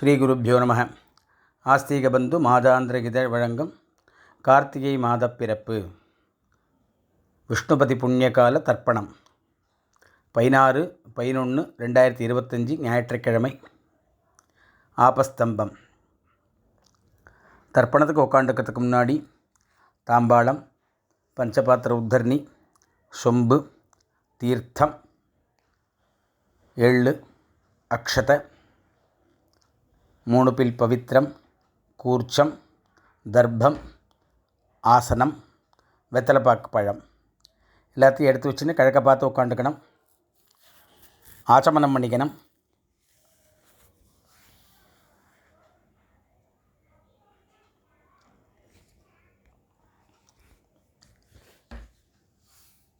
ஸ்ரீகுருப்போ நம. ஆஸ்தீகபந்து மாதாந்திரகிதழ் வழங்கும் கார்த்திகை மாதப் பிறப்பு. விஷ்ணுபதி புண்ணியகால தர்ப்பணம். பதினாறு பதினொன்று ரெண்டாயிரத்தி இருபத்தஞ்சி ஞாயிற்றுக்கிழமை. ஆபஸ்தம்பம். தர்ப்பணத்துக்கு உட்காந்துக்கிறதுக்கு முன்னாடி தாம்பாளம் பஞ்சபாத்திர உத்தர்ணி சொம்பு தீர்த்தம் எள்ளு அக்ஷதை மூணு பில் பவித்திரம் கூர்ச்சம் தர்ப்பம் ஆசனம் வெத்தலைப்பாக்கு பழம். எல்லாத்தையும் எடுத்து வச்சுன்னு கிழக்க பார்த்து உட்காந்துக்கணும். ஆச்சமனம் பண்ணிக்கணும்.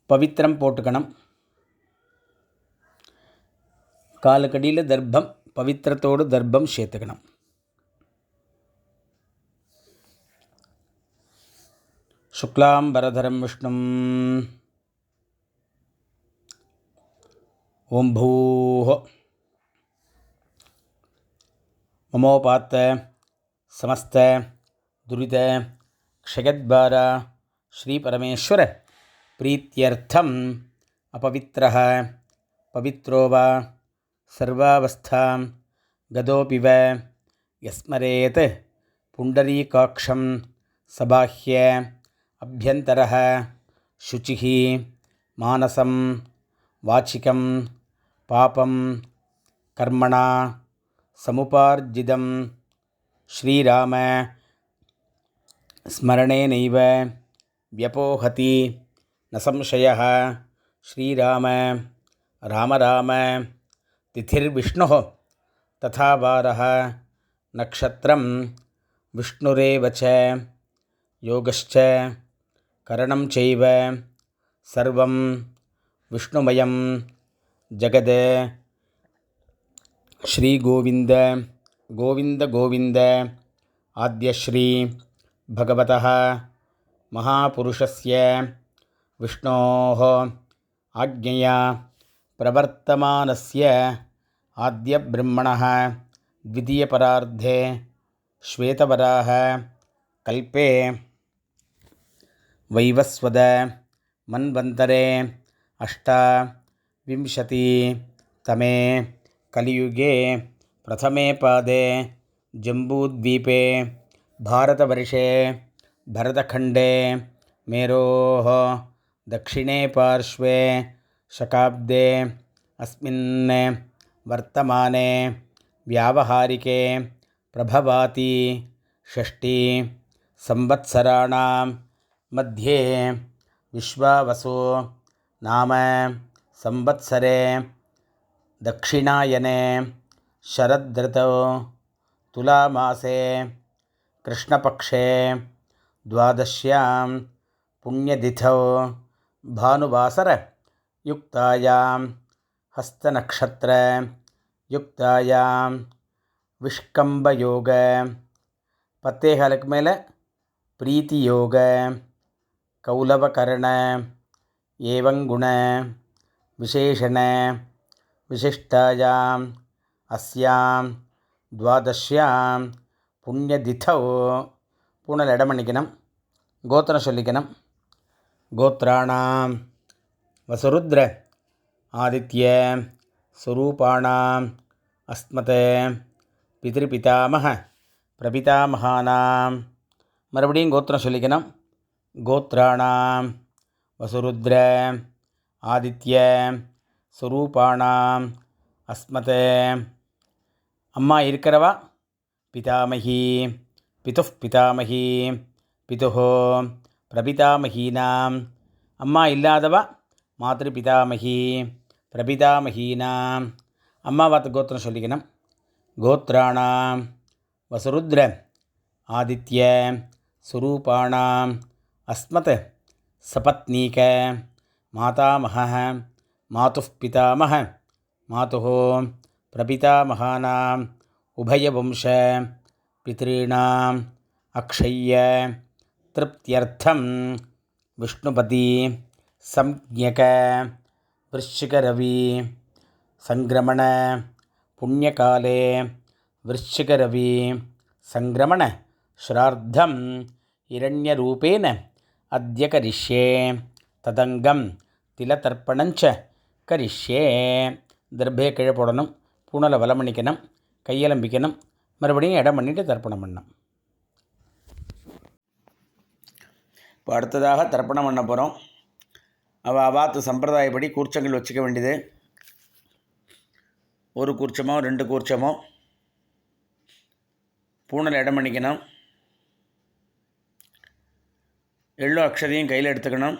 பவித்திரம் போட்டுக்கணும். காலுக்கடியில் தர்ப்பம் പവിത്രത്തോട് ദർഭം ക്ഷേത്രകണം ശുക്ലാംബരധരം വിഷ്ണു ഓം ഭൂഹ മമോപാത്ത സമസ്ത ദുരിത ക്ഷയദ്വാര ശ്രീപരമേശ്വര പ്രീത്യർത്ഥം അപവിത്ര പവിത്രോ വാ സർവാവസ്ഥാം गतोऽपि वा यस्मरेत् पुण्डरीकाक्षं सबाह्य अभ्यन्तरः शुचिः मानसं वाचिकं पापं कर्मणा समुपार्जितं श्रीराम स्मरणेनैव व्यपोहति। न संशयः, श्रीराम, राम राम, तिथिर्विष्णुः। ததா வாரः நக்ஷத்திரம் விஷ்ணுரேவ ச யோகச்ச கரணம் செய்வ சர்வம் விஷ்ணுமயம் ஜகத ஸ்ரீகோவிந்த கோவிந்த கோவிந்த ஆத்யஸ்ரீ பகவத மகாபுருஷஸ்ய விஷ்ணோ ஆக்ஞையா பிரவர்த்தமானஸ்ய आद्यब्रह्मणः द्वितीयपरार्धे श्वेतवराह कल्पे वैवस्वद मन्वन्तरे अष्टाविंशतितमे कलियुगे प्रथमे पादे जम्बूद्वीपे भारतवर्षे भरतखण्डे मेरोः दक्षिणे पार्श्वे शकाब्दे अस्मिन् वर्तमाने, व्यावहारिके, प्रभवाति षष्टि संवत्सराणां मध्ये, विश्वावसु, नाम, संवत्सरे, दक्षिणायने शरदृतौ तुलामासे, कृष्णपक्षे, द्वादश्यां, पुण्यतिथौ, भानुवासरयुक्तायां ஹஸ்தநக்ஷத்திரயுக்தாயாம் விஷ்கம்ப யோக பத்தே காலுக்கு மேலே பிரீத்தி யோக கௌலவகரண ஏவங்குண விசேஷண விசிஷ்டாயாம் அஸ்யாம் துவாதஷ்யாம் புண்ணியதித்தோ பூனல் இடம் கோத்திரம் சொல்லிக்கணும் கோத்திராணாம் வசுருத்ர ஆதித்ய ஸ்வரூபாணாம் அஸ்மத் பிதிருபிதாமக பிரபிதாமகானாம் மறுபடியும் கோத்திரம் சொல்லிக்கணும். கோத்ராணாம் வசுருத்ர ஆதித்ய ஸ்வரூபாணாம் அஸ்மத். அம்மா இருக்கிறவா? பிதாமகி பிது பிதாமகி பிது பிரபிதாமகீனாம். அம்மா இல்லாதவா? மாத்திரு பிரபிதாமஹீனாம் அம்மாவாத்து கோத்திரம் சொல்லிக்கணும் கோத்திராணாம் வசுருத்ர ஆதித்ய சுரூபாணாம் அஸ்மத் சபத்னீக மாதாமக மாது பிதாமக மாது பிரபிதாமகானாம் உபயவம்ச பித்ருணாம் அக்ஷய்ய திருப்தியர்த்தம் விஷ்ணுபதி சம்யக விருஷிகரவி சங்கிரமண புண்ணியகாலே விருஷிகரவி சங்கிரமண ஸ்ரார்த்தம் இரண்யரூபேன அத்திய கரிஷ்யே ததங்கம் திலதர்ப்பணஞ்ச கரிஷ்யே தர்பையை கீழே போடணும் பூனலை வலம் பண்ணிக்கணும் கையலம்பிக்கணும் மறுபடியும் இடம் பண்ணிவிட்டு தர்ப்பணம் பண்ணணும் இப்போ அடுத்ததாக தர்ப்பணம் பண்ண போகிறோம் அவள் அவாத்து சம்பிரதாயப்படி கூர்ச்சங்கள் வச்சுக்க வேண்டியது ஒரு கூர்ச்சமோ ரெண்டு கூர்ச்சமோ பூனல் இடம் பண்ணிக்கணும் எள்ளு அக்ஷதையும் கையில் எடுத்துக்கணும்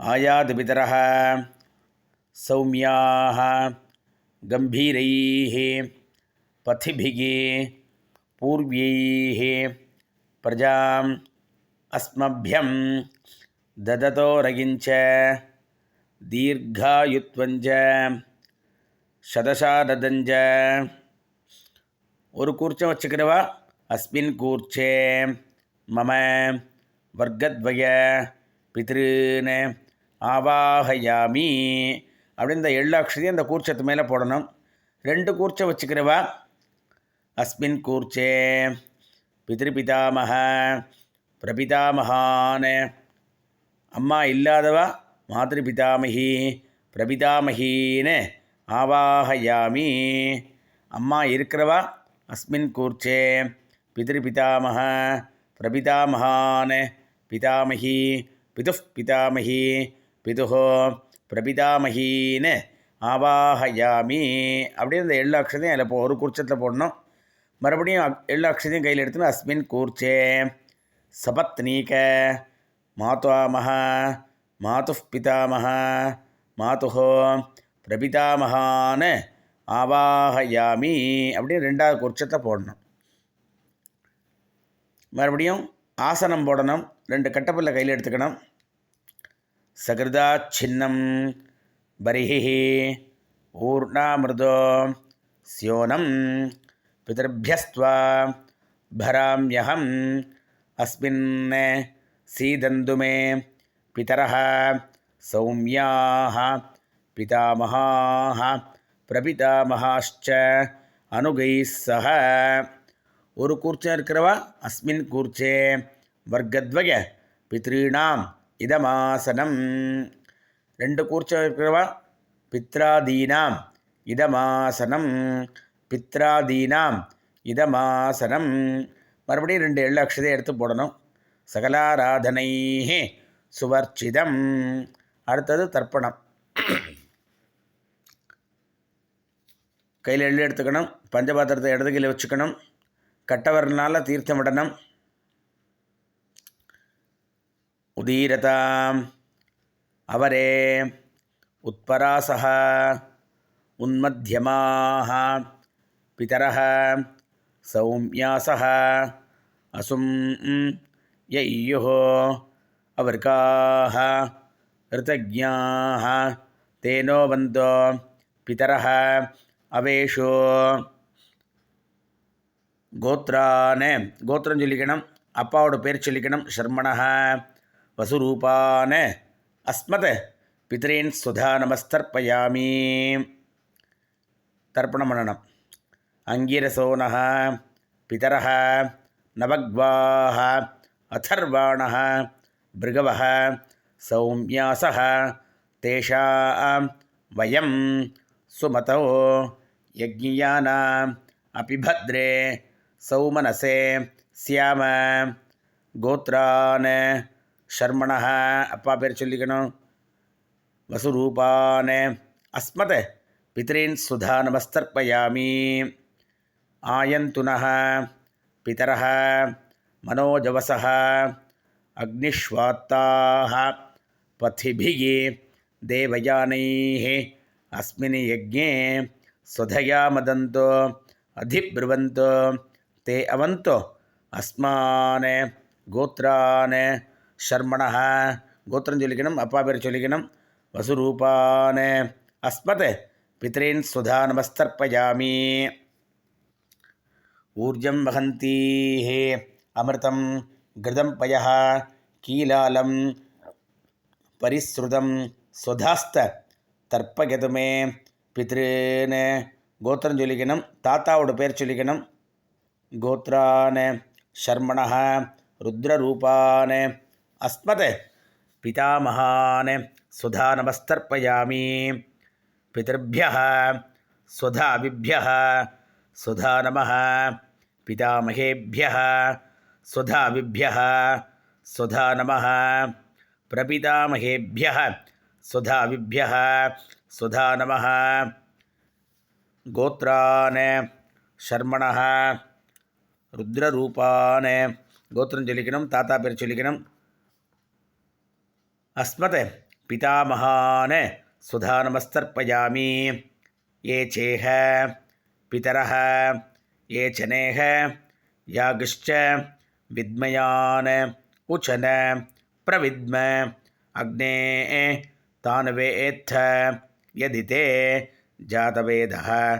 आयादिपितरः सौम्याः गम्भीरैः पथिभिः पूर्व्यैः प्रजाम् அஸ்மபியம் தததோரகிஞ்ச தீர்காயுத்வஞ்ச சதசாததஞ்ச ஒரு கூர்ச்சம் வச்சுக்கிறவா? அஸ்மின் கூர்ச்சே। மம। வர்க்கத்வய। பித்ருன்னு ஆவாகயாமி। அப்படின்னு இந்த எள்ளாட்சதையும் அந்த கூர்ச்சத்து மேலே போடணும். ரெண்டு கூர்ச்சம் வச்சுக்கிறவா? அஸ்மின் கூர்ச்சே। பிதிருபிதாமக பிரபிதாமகான் அம்மா இல்லாதவா? மாதృபிதாமகி பிரபிதாமகின்னு ஆவாகயாமி அம்மா இருக்கிறவா? அஸ்மின் கூர்ச்சே. பிதிருபிதாமக பிரபிதாமகான் பிதாமகி பிது பிதாமகி பிதுஹோ. பிரபிதாமகின்னு ஆவாகயாமி அப்படின்னு இந்த எள்ளு அக்ஷதையும் அதில் போ ஒரு கூர்ச்சத்தில் போடணும். மறுபடியும் அக்- எள்ளு அக்ஷதையும் கையில் எடுத்துன்னு அஸ்மின் கூர்ச்சே. சபத்னீக மாத்வாமக மாதுः பிதாமக மாதுः பிரபிதாமகான்னு ஆவாகயாமி அப்படின்னு ரெண்டாவது கூர்ச்சத்தை போடணும். மறுபடியும் ஆசனம் போடணும் ரெண்டு கட்டப்பில் கையில் எடுத்துக்கணும். சகிருதா சின்னம் பரிஹி ஊர்ணாமிருதோ ஸ்யோனம் பிதர்பியஸ்துவா பராம்யஹம் அஸ்மின் சீதந்து மே பிதரः சௌமியாः பிதாமகாः பிரபிதாமகாश्च அனுகைः சக ஒரு கூர்ச்சம் இருக்கிறவா? அஸ்மின் கூர்ச்சே। வர்க்கத்வய பித்ரீணாம் இதமாசனம்। ரெண்டு கூர்ச்சம் இருக்கிறவா? பித்ராதீனாம் இதமாசனம்। பித்ராதீனாம் இதமாசனம்। மறுபடியும் ரெண்டு எள்ளு அக்ஷதை எடுத்து போடணும். சகலாராதனை சுவர்ச்சிதம். அடுத்தது தர்ப்பணம். கையில் எள்ளு எடுத்துக்கணும். பஞ்சபாத்திரத்தை இடது கையில் வச்சுக்கணும். கட்டவரனால் தீர்த்தம் விடணும். உதீரதாம். அவரே. உத்பராசः உன்மத்தியமாக பிதரः சௌமியாசா அசும் யையுஹோ அவர்காக ரிதஜாக தேனோ வந்தோ பிதர அவேஷோ. கோத்ரான கோத்திரம் சொல்லிக்கணும் அப்பாவோட பேர் சொல்லிக்கணும் ஷர்மணா வசுரூபான. அஸ்மத் பித்ரேன் சுதா நமஸ்தர்ப்பயாமி. தர்ப்பணம் பண்ணணும். அங்கிரசோனः பிதரः நவக்வாः अथर्वाणः भृगवः सौम्यासः तेषां वयं सुमतौ यज्ञियानाम् अपि भद्रे सौमनसे स्याम கோத்ரான் ஷர்மணः அப்பா பேர் சொல்லிக்கணும் வசுரூபான் அஸ்மத் பித்ரீன் சுதா நமஸ்தர்ப்பயாமி आयंतुन पितर, मनोजवस अग्निश्वाता पथि देवयान अस्े स्वधया मदंत अधिब्रुवन्तो, ते अवंत अस्मान् गोत्रान् शर्मण, गोत्रं चोलिकणम् अपाभिर्चोलिकणं वसुरूपान्, अस्मत्, पितॄन् नमस्तर्पयामी ऊर्जं वहन्तीः अमृतं घृतं पयः कीलालं परिसृतं स्वधास्त तर्पयतु मे பித்ருன்னு கோத்திரம் சொல்லிக்கணும் தாத்தாவோட பேர் சொல்லிக்கணும் கோத்ரான் ஷர்மணः ருத்ரரூபான் அஸ்மத் பிதாமகான் சுதா நமஸ்தர்ப்பயாமி पितृभ्यः स्वधाभिभ्यः स्वधा नमः पितामहेभ्यः स्वधाभिभ्यः स्वधा नमः प्रपितामहेभ्यः स्वधाभिभ्यः स्वधा नमः गोत्रान् शर्मणः ருத்ரரூபான கோத்திரம் சொல்லிக்கணும் தாத்தா பேர் சொல்லிக்கணும் அஸ்மத் பிதாமகான சுதாநமஸ்தர்ப்பயாமி ஏ சேஹ பிதரः ये चनेह, यागिश्च, विद्मयान्, उचन, प्रविद्म, अग्ने तान् वेत्थ यदि ते जातवेदः,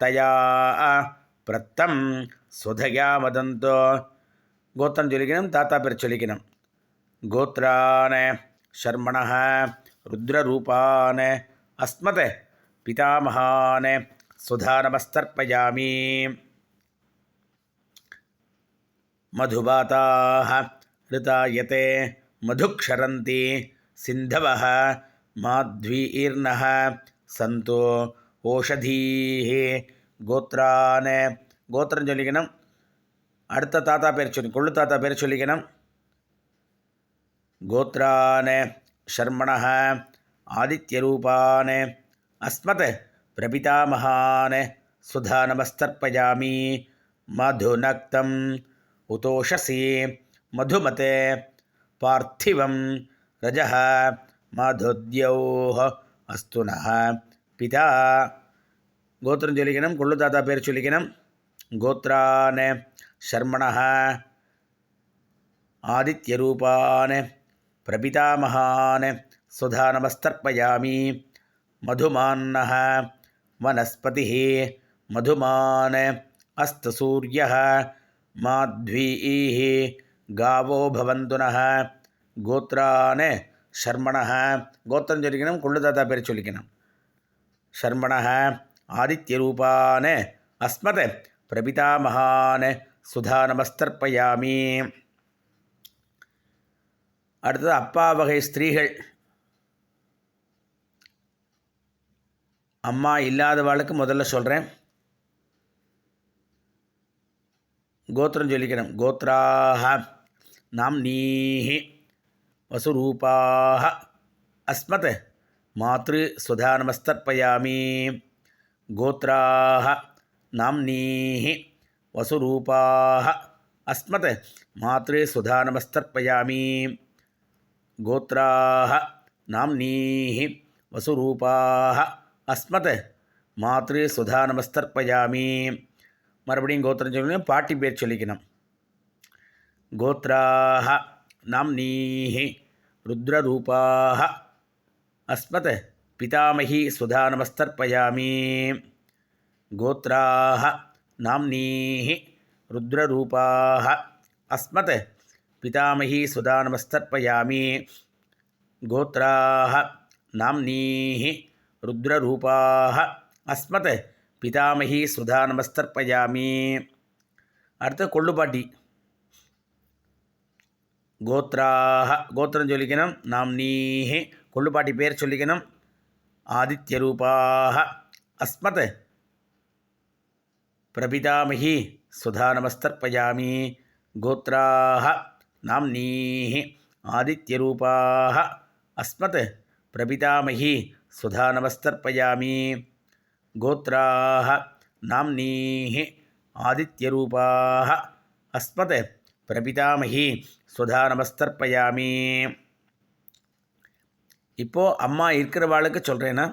तया प्रत्तं सुधया वदन्तो। गोत्रं ज्वलिकिनं तातापिरच्वलिकिनं गोत्रान्, शर्मणः, रुद्ररूपान्, अस्मत् सुधा नमस्तर्पयामी मधुबाताः ऋतायते मधुक्षरन्ति सिन्धवः माध्वीर्नः सन्तो ஓஷதீः கோத்ரான் கோத்திரம் சொல்லிக்கணும் அடுத்த தாத்தா பேர் சொல்லி கொள்ளு தாத்தா பேர் சொல்லிக்கணும் கோத்ரான் ஷர்மணः ஆதித்யரூபான் அஸ்மத் பிரபிதாமகான் சுதா நமஸ்தர்ப்பயாமி மதுநக்தம் உதோஷசி மதுமதே பார்த்திவம் ரஜः மதுத்யோः அஸ்து நः பிதா கோத்திரம் சொல்லிக்கணும் கொள்ளு தாத்தா பேர் சொல்லிக்கணும் கோத்ரான் ஷர்மணः ஆதித்யரூபான் பிரபிதாமகான் சுதா நமஸ்தர்ப்பயாமி மதுமான்னः वनस्पतिः मधुमान् अस्तसूर्यः மாத்வீः காவோ பவந்து நக கோத்ரான ஷர்மணக கோத்திரம் சொல்லிக்கணும் குள்ளுதாத்தா பேர் சொல்லிக்கணும் ஷர்மணக ஆதித்யரூபான அஸ்மத் பிரபிதாமகான் சுதா அடுத்தது அப்பா வகை ஸ்திரீகள் அம்மா இல்லாதவாளுக்கு முதல்ல சொல்கிறேன் గోత్రం జలికినం గోత్రా నామ్నీ వసురూపా అస్మత్ మాతృసుధానమస్తర్పయామి గోత్రా నామ్నీ వసురూపా అస్మత్ మాతృసుధానమస్తర్పయామి గోత్రా నామ్నీ వసురూపా అస్మత్ మాతృసుధానమస్తర్పయామి மறுபடியும் கோத்திரம் சொல்லணும் பாட்டி பேர் சொல்லிக்கணும் கோத்ராக நாம்னீஹி ருத்ரரூபாக அஸ்மத் பிதாமகி சுதா நமஸ்தர்ப்பயாமி கோத்ராக நாம்னீஹி ருத்ரரூபாக அஸ்மத் பிதாமகி சுதா நமஸ்தர்ப்பயாமி கோத்ராக நாம்னீஹி ருத்ரரூபாக அஸ்மத் பிதாமகி சுதா நமஸ்தர்ப்பயாமி அடுத்து கொள்ளுப்பாட்டி கோத்ராக கோத்திரம் சொல்லிக்கணும் நாம்னீஹி கொள்ளுப்பாட்டி பேர் சொல்லிக்கணும் ஆதித்யரூபாக அஸ்மத் பிரபிதாமகி சுதா நமஸ்தர்ப்பயாமி கோத்ராக நாம்னீஹி ஆதித்யரூபாக அஸ்மத் பிரபிதாமகி சுதா நமஸ்தர்ப்பயாமி கோத்ராக நாம்னீஹி ஆதித்யரூபாக அஸ்மத் பிரபிதாமகி சுதா நமஸ்தர்ப்பயாமி இப்போது அம்மா இருக்கிறவாளுக்கு சொல்கிறேன்னா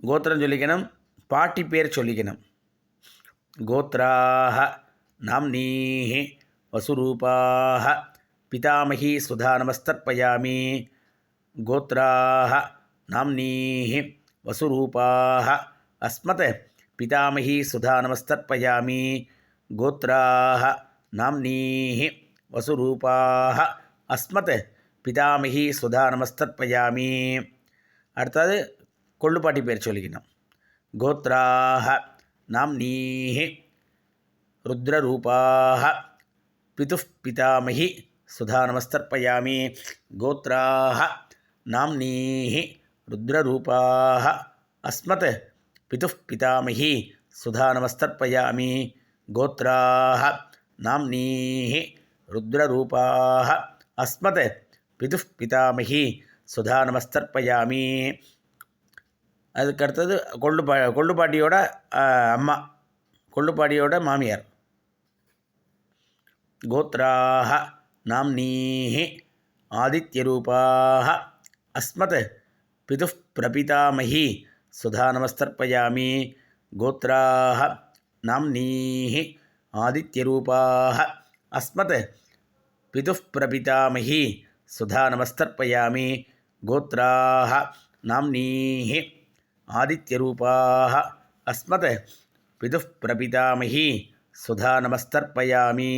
கோத்திரம் சொல்லிக்கணும் பாட்டி பேர் சொல்லிக்கணும் கோத்ராக நாம்னீஹி வசுரூபாக பிதாமகி சுதா நமஸ்தர்ப்பயாமி கோத்ராக நாம்னீஹி வசுரூபாக அஸ்மத் பிதாமகி சுதா நமஸ்தர்ப்பயாமி கோத்ராக நாம்னீஹி வசுரூபாக அஸ்மத் பிதாமகி சுதா நமஸ்தர்ப்பயாமி அடுத்தது கொள்ளுப்பாட்டி பேர் சொல்லிக்கணும் கோத்ராக நாம்னீः रुद्ररूपाः पितुः पितामही सुधा नमस्तर्पयामि गोत्राः नाम्नीः ருத்ரரூபாக அஸ்மத். பிது பிதாமகி சுதா நமஸ்தர்ப்பயாமி கோத்ராக நாம்னீஹி ருத்ரரூபாக அஸ்மத். பிது பிதாமகி சுதா நமஸ்தர்ப்பயாமி அதுக்கு அடுத்தது கொள்ளுப்பா கொள்ளுப்பாட்டியோட அம்மா. கொள்ளுப்பாட்டியோட மாமியார். கோத்ராக நாம்னீஹி ஆதித்யரூபாக அஸ்மத். पिता प्रपितामही सुधा नमस्तर्पया गोत्रा नाम्नीः आदि अस्मत्, पिता प्रपितामही सुधा नमस्तर्पया गोत्रा ना आदि अस्मत्, पिता प्रपितामही सुधा नमस्तर्पयामि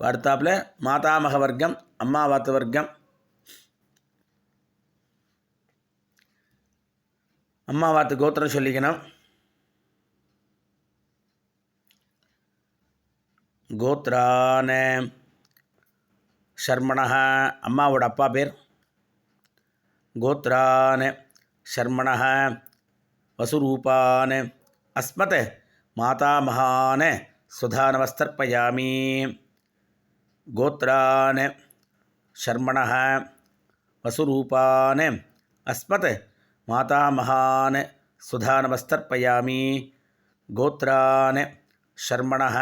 वार्ताप्ल अम्मा अम्मावातवर्गं வர்க்கம் அம்மாவாத்து வர்க்கம் அம்மாவாத்து கோத்திரம் சொல்லிக்கணும் கோத்ரான ஷர்மணः அம்மாவோட அப்பா பேர் கோத்ரான் ஷர்மணः வசுரூபான் அஸ்மத் மாதாமகான் சுதானவஸ்தர்ப்பயாமி கோத்ரான் ஷர்மணः வசுரூபான் அஸ்மத் மாதாமகான் சுதானவஸ்தர்ப்பயாமி கோத்ரான் ஷர்மணः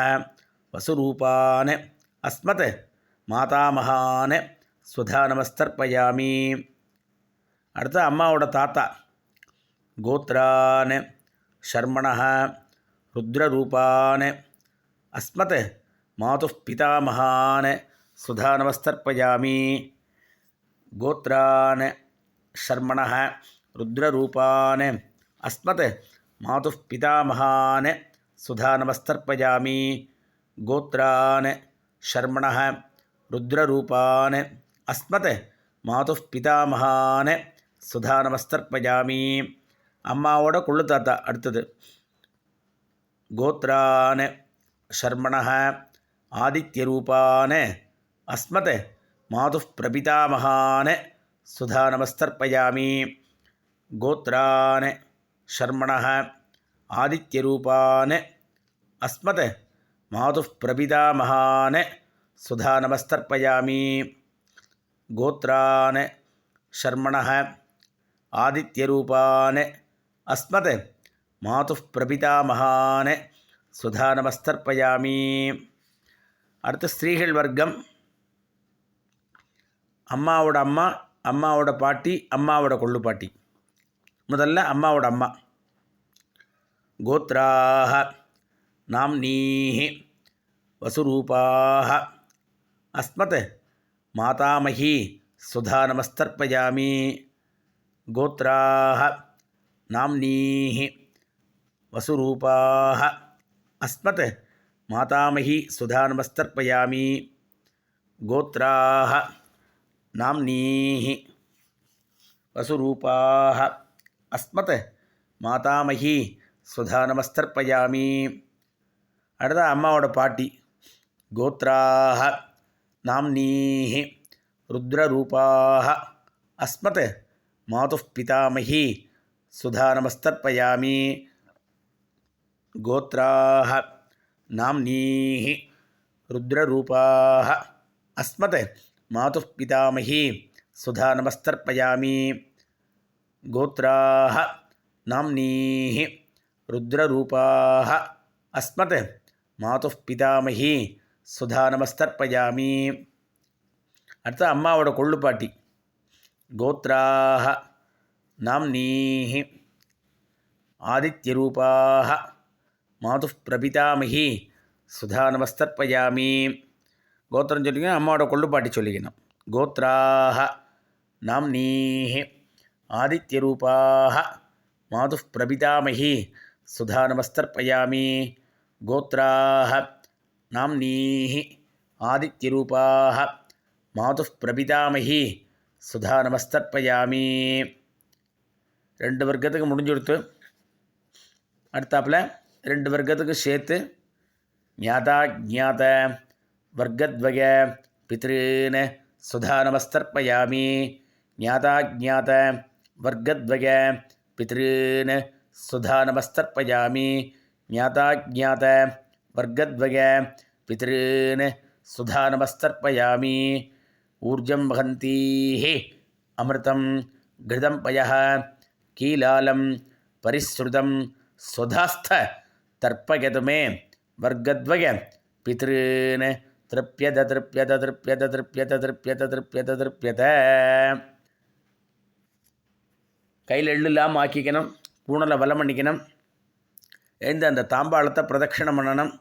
வசுரூபான் அஸ்மத் மாதாமகான் சுதா நமஸ்தர்ப்பயாமி அடுத்து அம்மாவோட தாத்தா கோத்ரான் ஷர்மணः ருத்ரரூபான் அஸ்மத் மாது பிதாமகான் சுதா நமஸ்தர்ப்பயாமி கோத்ரான் ஷர்மணः ருத்ரரூபான் அஸ்மத் மாது பிதாமகான் சுதா நமஸ்தர்ப்பயாமி கோத்ரான் ஷர்மணः ருத்ரரூபான் அஸ்மத் மாது பிதாமகான் சுதா நமஸ்தர்ப்பயாமி அம்மாவோட கொள்ளு தாத்தா அடுத்தது கோத்ரான் ஷர்மணः ஆதித்யரூபான் அஸ்மத் மாது பிரபிதாமகான் சுதா நமஸ்தர்ப்பயாமி கோத்ரான் ஷர்மணः ஆதித்யரூபான் அஸ்மத் மாது பிரபிதாமகான் சுதா நமஸ்தர்ப்பயாமி. கோத்ரான் ஷர்மணः ஆதித்யரூபான் அஸ்மத் மாது பிரபிதாமகான் சுதா நமஸ்தர்ப்பயாமி. அடுத்து ஸ்திரீகள் வர்க்கம். அம்மாவோட அம்மா அம்மாவோட பாட்டி அம்மாவோட கொள்ளு பாட்டி முதல்ல அம்மாவோட அம்மா கோத்ராக நாம்னீः வசுரூபாः அஸ்மத் மாதாமகி சுதா நமஸ்தர்ப்பயாமி கோத்ராः நாம்னீः வசுரூபாः அஸ்மத் மாதாமகி சுதா நமஸ்தர்ப்பயாமி கோத்ராः நாம்னீः வசுரூபாः அஸ்மத் மாதாமகி சுதா நமஸ்தர்ப்பயாமி அடுத்த அம்மாவோட பாட்டி கோத்ராக நாம்னீः ருத்ரரூபாः அஸ்மத் மாது பிதாமகி சுதா நமஸ்தர்ப்பயாமி கோத்ராக நாம்னீः ருத்ரரூபாः அஸ்மத் மாது பிதாமகி சுதா நமஸ்தர்ப்பயாமி கோத்ராக நாம்னீ ருத்ரரூபாः அஸ்மத் மாதுப் பிதாமகி சுதா நமஸ்தர்ப்பயாமி அடுத்து அம்மாவோட கொள்ளு பாட்டி கோத்ராக நாம்னீः ஆதித்யரூபாக மாதுப் பிரபிதாமகி சுதா நமஸ்தர்ப்பயாமி கோத்திரம் சொல்லிக்கணும் அம்மாவோட கொள்ளு பாட்டி சொல்லிக்கணும் கோத்ராக நாம்னீ ஆதித்யரூபாக. மாது பிரபிதாமகி சுதா நமஸ்தர்ப்பயாமி கோத்ராக நாம்னீः ஆதித்யரூபாக. மாது பிரபிதாமகி சுதா நமஸ்தர்ப்பயாமி ரெண்டு வர்க்கத்துக்கு முடிஞ்சு கொடுத்து அடுத்தாப்பில் ரெண்டு வர்க்கத்துக்கு சேர்த்து. ஞாதா ஜாத வர்க்கத்வய பித்ருன்னு சுதா நமஸ்தர்ப்பயாமி ஞாதா. ஜாத वर्गद्वय पितॄन् सुधानमस्तर्पयामि। ज्ञाताज्ञात वर्गद्वय पितॄन् सुधानमस्तर्पयामि। ऊर्जं वहन्तीः अमृतं घृतं पयः, कीलालं परिसृतं स्वधास्थ तर्पयतु मे। वर्गद्वय पितॄन् तृप्यत तृप्यत तृप्यत तृप्यत तृप्यत तृप्यत तृप्यत। கையில் எள்ளு இல்லாமல் ஆக்கிக்கணும் பூனலை வலம் பண்ணிக்கணும் எழுந்து அந்த தாம்பாளத்தை பிரதட்சிணம் பண்ணணும்.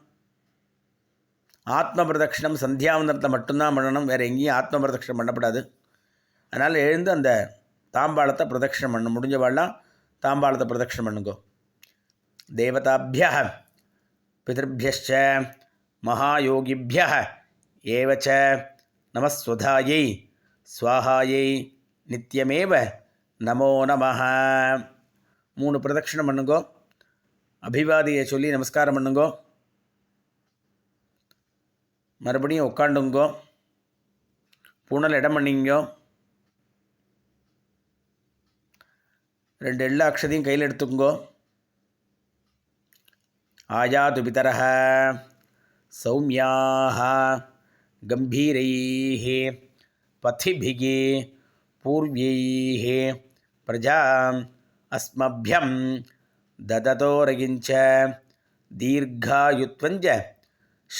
ஆத்ம பிரதட்சிணம் சந்தியாவந்தனத்தை மட்டும்தான் பண்ணணும் வேறு எங்கேயும் ஆத்ம பிரதட்சிணம் பண்ணப்படாது. அதனால் எழுந்து அந்த தாம்பாளத்தை பிரதட்சிணம் பண்ண முடிஞ்சவாள்லாம் தாம்பாளத்தை பிரதட்சிணம் பண்ணுங்கோ. தேவதாபிய பிதர்பியச்ச மகாயோகிபிய ஏவச்ச நமஸ்வதாயை ஸ்வாஹாயை நித்தியமேவ நமோ நம மூணு பிரதட்சிணம் பண்ணுங்கோ. அபிவாதியை சொல்லி நமஸ்காரம் பண்ணுங்கோ. மறுபடியும் உட்காண்டுங்கோ புனல் இடம் பண்ணிங்கோ. ரெண்டு எல்லா அக்ஷதையும் கையில் எடுத்துக்கோ ஆஜாது பிதரக சௌமியாக கம்பீரை பத்திபிகி. பூர்வியை பிரஜாம் அஸ்மபியம் தததோரகிஞ்ச தீர்காயுத்வஞ்ச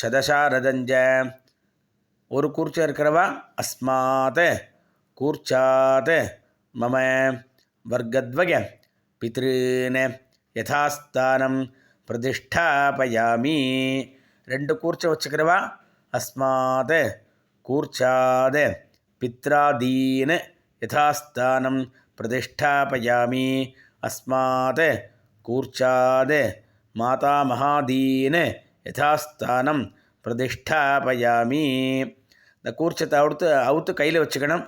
சதசாரதஞ்ச ஒரு கூர்ச்சம் இருக்கிறவா? அஸ்மாத். கூர்ச்சாத். மம. வர்க்கத்வய பித்ருன்னு யதாஸ்தானம். பிரதிஷ்டாபயாமி. ரெண்டு கூர்ச்சம் வச்சுக்கிறவா? அஸ்மாத். கூர்ச்சாத். பித்ராதீன். யதாஸ்தானம். பிரதிஷ்டாபயாமி அஸ்மாத் கூர்ச்சாத் மாதாமகாதீன் யதாஸ்தானம் பிரதிஷ்டாபயாமி. இந்த கூர்ச்சத்தை அவுத்து அவுத்து கையில் வச்சுக்கணும்.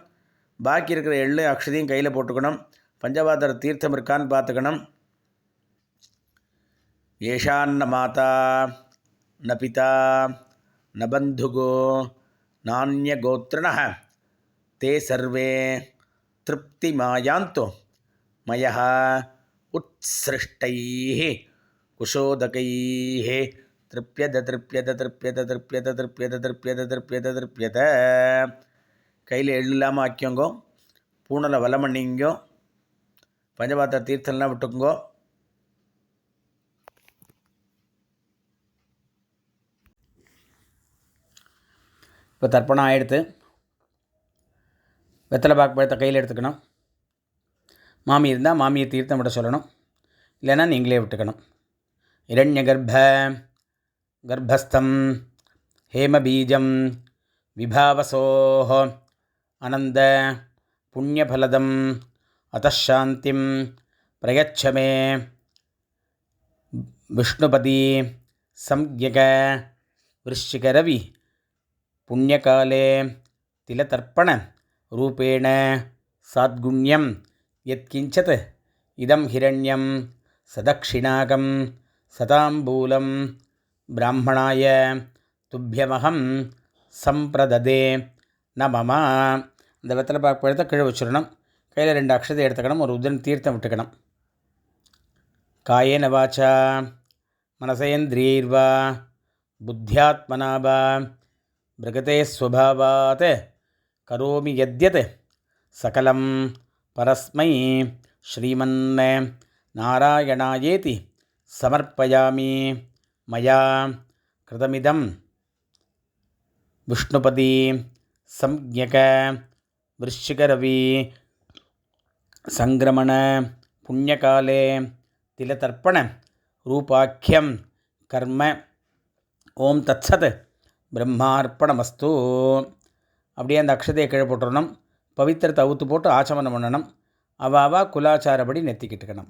பாக்கி இருக்கிற எள்ளு அக்ஷதையும் கையில் போட்டுக்கணும். பஞ்சபாதர தீர்த்தம் இருக்கான்னு பார்த்துக்கணும் ஏஷான்ன மாதா ந பிதா ந பந்துகோ நானிய கோத்திரண தே சர்வே. திருப்திமாயாந்து மய உத்சிருஷ்டைः குஷோதகைः திருப்பியத திருப்பியத திருப்பியத திருப்பியத திருப்பியத திருப்பியத திருப்பியத திருப்பியத கையில் எள்ளு இல்லாமல் ஆக்கியோங்கோ பூனலை வலம் பண்ணிங்கோ பஞ்சபாத்திர தீர்த்தம்லாம் விட்டுக்குங்கோ. இப்போ தர்ப்பணம் ஆயிடுத்து. வெத்தலை பாக்கு பழத்தை கையில் எடுத்துக்கணும். மாமி இருந்தால் மாமியை தீர்த்தம் விட சொல்லணும். இல்லைன்னா நீங்களே விட்டுக்கணும். இரண்ய கர்ப்ப கர்ப்பஸ்தம் ஹேமபீஜம் விபாவசோः அனந்த புண்ணியஃலதம் அத்தசாந்திம் பிரயச்சமே விஷ்ணுபதி சம்யக விருஷிகரவி புண்ணியகாலே திலதர்ப்பண रूपेण साद्गुण्यं यत्किञ्चत् इदं हिरण्यं सदक्षिणाकं सताम्बूलं ब्राह्मणाय துப்பியமகம் சம்பிரததே நமமா இந்த வெத்தலை பாக்கு பழத்தை கீழே வச்சிடணும் கையில் ரெண்டு அக்ஷத்தை எடுத்துக்கணும். ஒரு உதன் தீர்த்தம் விட்டுக்கணும். காயேன வாச்சா மனசேந்திரியர்வா புத்தியாத்மனாவா மிருகதே ஸ்வபாவாத் கரோமி யத்யத் சகலம் பரஸ்மை ஸ்ரீமன் நாராயணாயேதி சமர்ப்பயாமி மயா கிருதமிதம் விஷ்ணுபதி சம்யக விருஷிகரவி சங்கிரமண புண்ணியகாலே திலதர்ப்பண ரூபாக்கியம் கர்ம ஓம் தத்சத் பிரம்மார்ப்பணமஸ்து அப்படியே அந்த அக்ஷதையை கீழே போட்டுடணும் பவித்திரத்தை அவுத்து போட்டு ஆச்சமனம் பண்ணணும். அவாவா குலாச்சாரப்படி நெத்திக்கிட்டுக்கணும்.